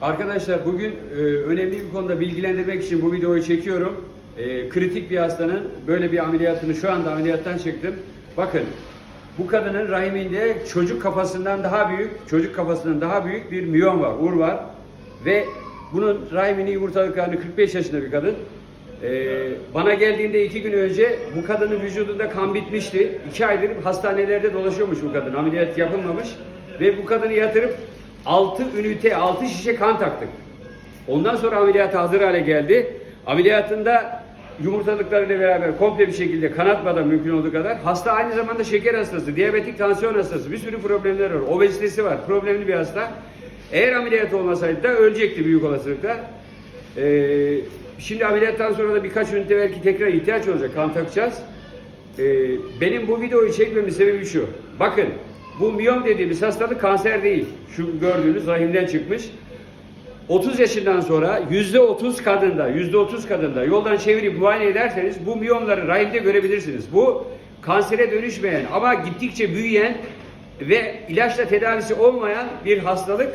Arkadaşlar bugün e, önemli bir konuda bilgilendirmek için bu videoyu çekiyorum. E, kritik bir hastanın böyle bir ameliyatını şu anda ameliyattan çıktım. Bakın bu kadının rahiminde çocuk kafasından daha büyük, çocuk kafasından daha büyük bir miyom var, ur var. Ve bunun rahimini yumurtalıklarını 45 yaşında bir kadın. E, bana geldiğinde iki gün önce bu kadının vücudunda kan bitmişti. İki aydır hastanelerde dolaşıyormuş bu kadın. Ameliyat yapılmamış. Ve bu kadını yatırıp 6 ünite, 6 şişe kan taktık. Ondan sonra ameliyata hazır hale geldi. Ameliyatında yumurtalıklarıyla beraber komple bir şekilde kanatmadan mümkün olduğu kadar hasta aynı zamanda şeker hastası, diyabetik tansiyon hastası, bir sürü problemler var. Obezitesi var, problemli bir hasta. Eğer ameliyat olmasaydı da ölecekti büyük olasılıkla. Ee, şimdi ameliyattan sonra da birkaç ünite belki tekrar ihtiyaç olacak, kan takacağız. Ee, benim bu videoyu çekmemin sebebi şu. Bakın bu miyom dediğimiz hastalık kanser değil. Şu gördüğünüz rahimden çıkmış. 30 yaşından sonra yüzde 30 kadında, yüzde 30 kadında yoldan çevirip muayene ederseniz bu miyomları rahimde görebilirsiniz. Bu kansere dönüşmeyen ama gittikçe büyüyen ve ilaçla tedavisi olmayan bir hastalık.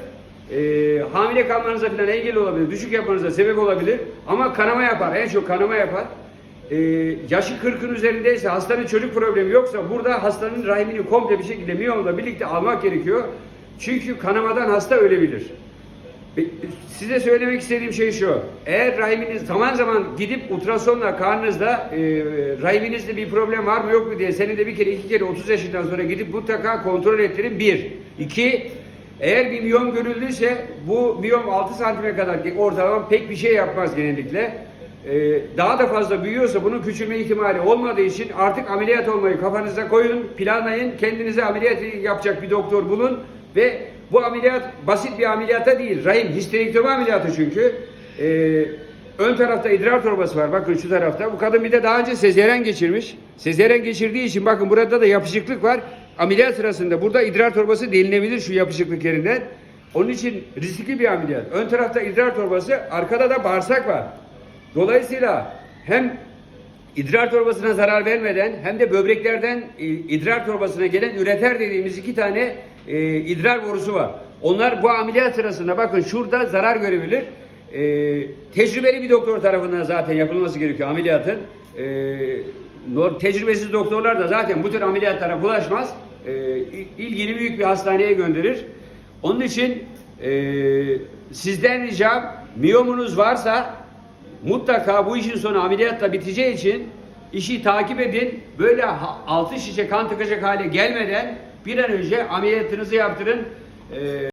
Ee, hamile kalmanıza falan engel olabilir, düşük yapmanıza sebep olabilir ama kanama yapar, en çok kanama yapar. Ee, yaşı 40'ın üzerindeyse, hastanın çocuk problemi yoksa burada hastanın rahimini komple bir şekilde miyomla birlikte almak gerekiyor. Çünkü kanamadan hasta ölebilir. Size söylemek istediğim şey şu. Eğer rahiminiz zaman zaman gidip ultrasonla karnınızda e, rahiminizde bir problem var mı yok mu diye senede bir kere iki kere 30 yaşından sonra gidip mutlaka kontrol ettirin. Bir. İki. Eğer bir miyom görüldüyse bu miyom 6 santime kadar ortalama pek bir şey yapmaz genellikle. Ee, daha da fazla büyüyorsa bunun küçülme ihtimali olmadığı için artık ameliyat olmayı kafanıza koyun, planlayın, kendinize ameliyat yapacak bir doktor bulun ve bu ameliyat basit bir ameliyata değil, rahim histerektomi ameliyatı çünkü. Ee, ön tarafta idrar torbası var, bakın şu tarafta. Bu kadın bir de daha önce sezeren geçirmiş. Sezeren geçirdiği için bakın burada da yapışıklık var. Ameliyat sırasında burada idrar torbası delinebilir şu yapışıklık yerinden. Onun için riskli bir ameliyat. Ön tarafta idrar torbası, arkada da bağırsak var. Dolayısıyla hem idrar torbasına zarar vermeden hem de böbreklerden e, idrar torbasına gelen üreter dediğimiz iki tane e, idrar borusu var. Onlar bu ameliyat sırasında bakın şurada zarar görebilir. E, tecrübeli bir doktor tarafından zaten yapılması gerekiyor ameliyatın. E, tecrübesiz doktorlar da zaten bu tür ameliyatlara bulaşmaz. E, il- ilgili büyük bir hastaneye gönderir. Onun için e, sizden ricam miyomunuz varsa Mutlaka bu işin sonu ameliyatla biteceği için işi takip edin. Böyle altı şişe kan tıkacak hale gelmeden bir an önce ameliyatınızı yaptırın. Ee,